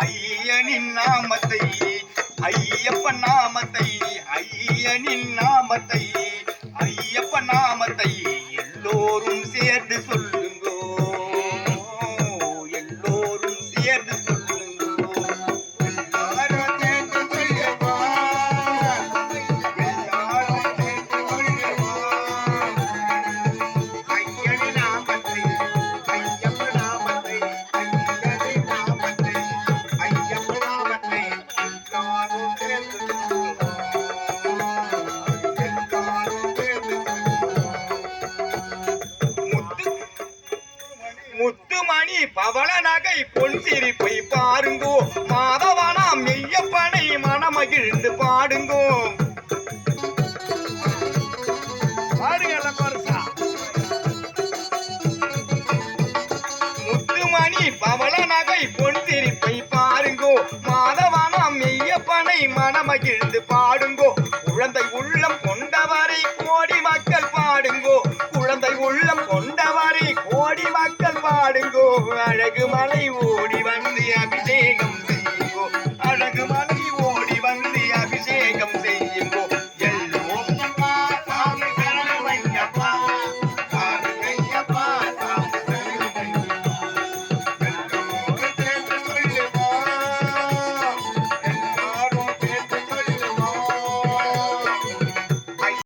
ஐயனின் நாமத்தை ஐயப்பன் நாமத்தை ஐயனின் நாமத்தை ஐயப்பன் நாமத்தை எல்லோரும் சேர்ந்து சொல்லு. முத்துமணி பவள நகை பொன் சிரிப்பை பாருங்கோ. மாதவனா மெய்யப்பனை மனமகிழ்ந்து பாடுங்கோ. மனமகிழ்ந்து பாடுங்கோ. குழந்தை உள்ளம் கொண்டவரை கோடி மக்கள் பாடுங்கோ. குழந்தை உள்ளம் கொண்டவரை கோடி மக்கள் பாடுங்கோ. அழகு மலை ஓடி வந்து அபி